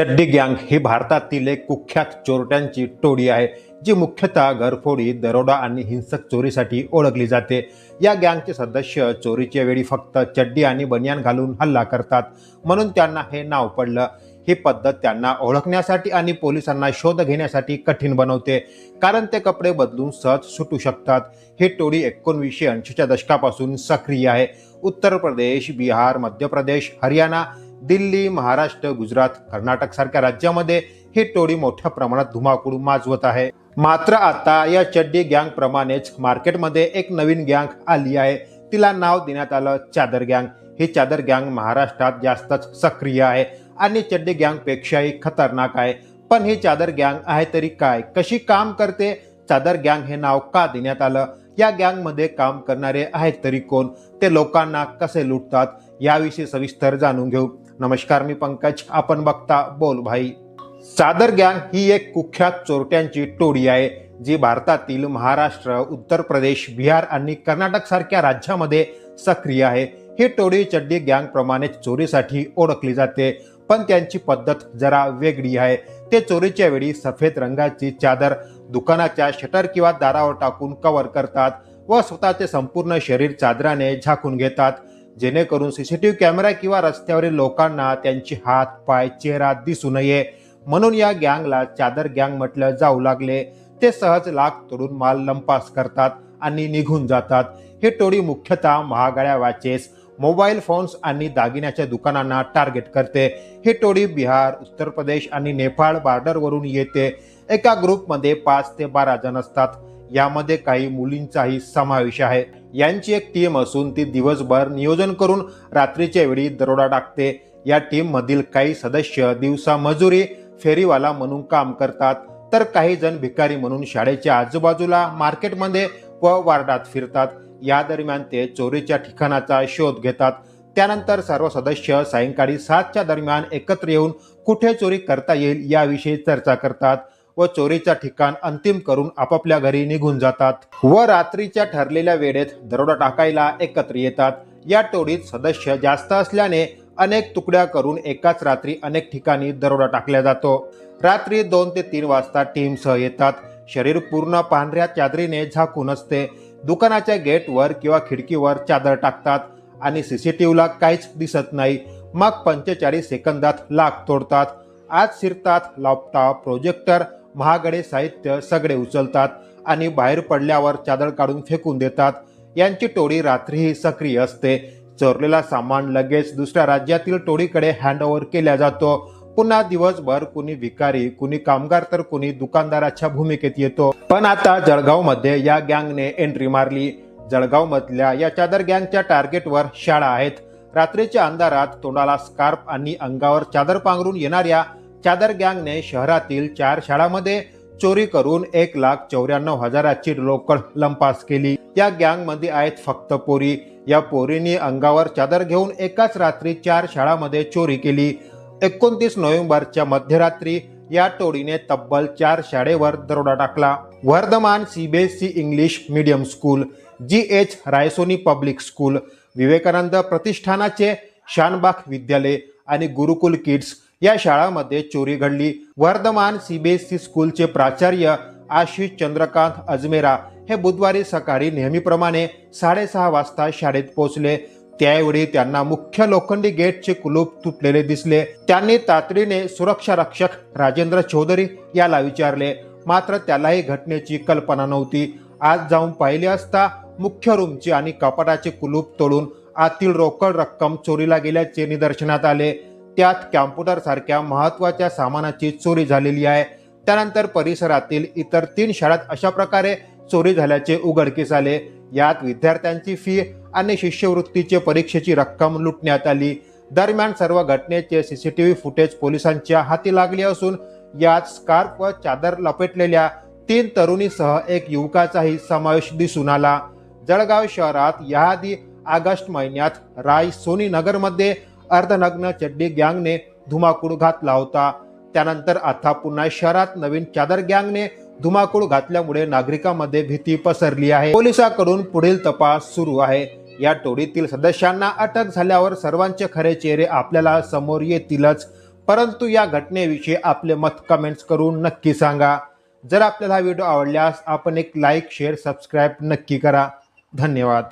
चड्डी गँग ही भारतातील एक कुख्यात चोरट्यांची टोळी आहे जी मुख्यतः घरफोडी दरोडा आणि हिंसक चोरीसाठी ओळखली जाते. या गँगचे सदस्य चोरीच्या वेळी फक्त चड्डी आणि बनियान घालून हल्ला करतात म्हणून त्यांना हे नाव पडलं. ही पद्धत त्यांना ओळखण्यासाठी आणि पोलिसांना शोध घेण्यासाठी कठीण बनवते कारण ते कपडे बदलून सहज सुटू शकतात. ही टोळी एकोणवीसशे ऐंशीच्या दशकापासून सक्रिय आहे. उत्तर प्रदेश बिहार मध्य प्रदेश हरियाणा दिल्ली महाराष्ट्र गुजरात कर्नाटक सारख्या राज्यामध्ये ही टोळी मोठ्या प्रमाणात धुमाकूळ माजवत आहे. मात्र आता या चड्डी गँग प्रमाणेच मार्केटमध्ये एक नवीन गँग आली आहे. तिला नाव देण्यात आलं चादर गँग. ही चादर गँग महाराष्ट्रात जास्तच सक्रिय आहे आणि चड्डी गँग पेक्षाही खतरनाक आहे. पण ही चादर गँग आहे तरी काय? कशी काम करते? चादर गँग हे नाव का देण्यात आलं? या गँगमध्ये काम करणारे आहेत तरी कोण? ते लोकांना कसे लुटतात? याविषयी सविस्तर जाणून घेऊ. नमस्कार मी पंकज. आपण बघता बोल भाई. चादर गँग ही एक कुख्यात चोरट्यांची टोळी आहे जी भारतातील महाराष्ट्र उत्तर प्रदेश बिहार आणि कर्नाटक सारख्या राज्यामध्ये सक्रिय आहे. ही टोळी चड्डी गँग प्रमाणे चोरीसाठी ओळखली जाते पण त्यांची पद्धत जरा वेगळी आहे. ते चोरीच्या वेळी सफेद रंगाची चादर दुकानाच्या शटर किंवा दारावर टाकून कव्हर करतात व स्वतःचे संपूर्ण शरीर चादराने झाकून घेतात. जेणेकरून सीसीटीव्ही कॅमेरा किंवा रस्त्यावरील लोकांना त्यांचे हात पाय चेहरा दिसू नये. म्हणून या गँगला चादर गँग म्हटलं जाऊ लागले. ते सहज लाख तोडून माल लंपास करतात आणि निघून जातात. हे टोळी मुख्यतः महागड्या वॅचेस मोबाईल फोन्स आणि दागिन्याच्या दुकानांना टार्गेट करते. हे टोळी बिहार उत्तर प्रदेश आणि नेपाळ बॉर्डरवरून येते. एका ग्रुपमध्ये पाच ते बारा जण असतात. यामध्ये काही मुलींचाही समावेश आहे. यांची एक टीम असून ती दिवसभर नियोजन करून रात्रीच्या वेळी दरोडा टाकते. या टीम मधील काही सदस्य दिवसा मजुरी फेरीवाला म्हणून काम करतात. तर काही जण भिकारी म्हणून शाळेच्या आजूबाजूला मार्केटमध्ये व वार्डात फिरतात. या दरम्यान ते चोरीच्या ठिकाणाचा शोध घेतात. त्यानंतर सर्व सदस्य सायंकाळी सातच्या दरम्यान एकत्र येऊन कुठे चोरी करता येईल याविषयी चर्चा करतात. व चोरीचा ठिकाण अंतिम करून आपापल्या घरी निघून जातात व रात्रीच्या ठरलेल्या वेळेत दरोडा टाकायला एकत्र येतात. या टोळीत सदस्य जास्त असल्याने अनेक तुकड्या करून एकाच रात्री अनेक ठिकाणी दरोडा टाकला जातो. रात्री दोन ते तीन वाजता टीमसह येतात. शरीर पूर्ण पांढऱ्या चादरीने झाकून असते. दुकानाच्या गेटवर किंवा खिडकीवर चादर टाकतात आणि सीसीटीव्हीला काहीच दिसत नाही. मग पंचेचाळीस सेकंदात लाख तोडतात. आज शिरतात लॅपटॉप प्रोजेक्टर महागडे साहित्य सगळे उचलतात आणि बाहेर पडल्यावर चादर काढून फेकून देतात. यांची टोळी रात्रीही सक्रिय असते. चोरलेला सामान लगेच दुसऱ्या राज्यातील टोळीकडे हँडओव्हर केला जातो. पुन्हा दिवसभर कुणी भिकारी कुणी कामगार तर कुणी दुकानदाराच्या भूमिकेत येतो. पण आता जळगावमध्ये या गँगने एंट्री मारली. जळगाव मधल्या या चादर गँगच्या टार्गेटवर शाळा आहेत. रात्रीच्या अंधारात तोंडाला स्कार्फ आणि अंगावर चादर पांघरून येणाऱ्या चादर गँगने शहरातील चार शाळांमध्ये चोरी करून एक लाख चौऱ्याण्णव हजाराची रोकड लंपास केली. या गँगमध्ये आहेत फक्त पोरी. या पोरींनी अंगावर चादर घेऊन एकाच रात्री चार शाळांमध्ये चोरी केली. एकोणतीस नोव्हेंबरच्या मध्यरात्री या टोळीने तब्बल चार शाळेवर दरोडा टाकला. Vardhaman CBSE English medium school G H Raisoni public school Vivekanand प्रतिष्ठानाचे Shanbag Vidyalaya आणि गुरुकुल किड्स या शाळांमध्ये चोरी घडली. वर्धमान सीबीएसई स्कूलचे प्राचार्य आशिष चंद्रकांत अजमेरा हे बुधवारी सकाळी नेहमीप्रमाणे साडेसहा वाजता शाळेत पोहोचले. त्यावेळी त्यांना मुख्य लोखंडी गेटचे कुलूप तुटलेले दिसले. त्यांनी तातडीने सुरक्षा रक्षक राजेंद्र चौधरी याला विचारले. मात्र त्यालाही घटनेची कल्पना नव्हती. आज जाऊन पाहिले असता मुख्य रूमचे आणि कपाटाचे कुलूप तोडून आतील रोकड रक्कम चोरीला गेल्याचे निदर्शनात आले. त्यात कॅम्प्युटर सारख्या महत्त्वाच्या सामानाची चोरी झालेली आहे. त्यानंतर परिसरातील इतर तीन शाळात अशा प्रकारे चोरी झाल्याचे उघडकीस आले. यात विद्यार्थ्यांची फी आणि शिष्यवृत्तीचे परीक्षेची रक्कम लुटण्यात आली. दरम्यान सर्व घटनेचे सीसीटीव्ही फुटेज पोलिसांच्या हाती लागले असून यात स्कार्फ व चादर लपेटलेल्या तीन तरुणीसह एक युवकाचाही समावेश दिसून आला. जळगाव शहरात याआधी ऑगस्ट महिन्यात राय सोनी नगरमध्ये अर्धनग्न चड्डी गँगने धुमाकूळ घातला होता. त्यानंतर आता पुन्हा शहरात नवीन चादर गँगने धुमाकूळ घातल्यामुळे नागरिकांमध्ये भीती पसरली आहे. पोलिसांकडून पुढील तपास सुरू आहे. या टोळीतील सदस्यांना अटक झाल्यावर सर्वांचे खरे चेहरे आपल्याला समोर येतीलच. परंतु या घटनेविषयी आपले मत कमेंट्स करून नक्की सांगा. जर आपल्याला हा व्हिडिओ आवडल्यास आपण एक लाईक शेअर सबस्क्राईब नक्की करा. धन्यवाद.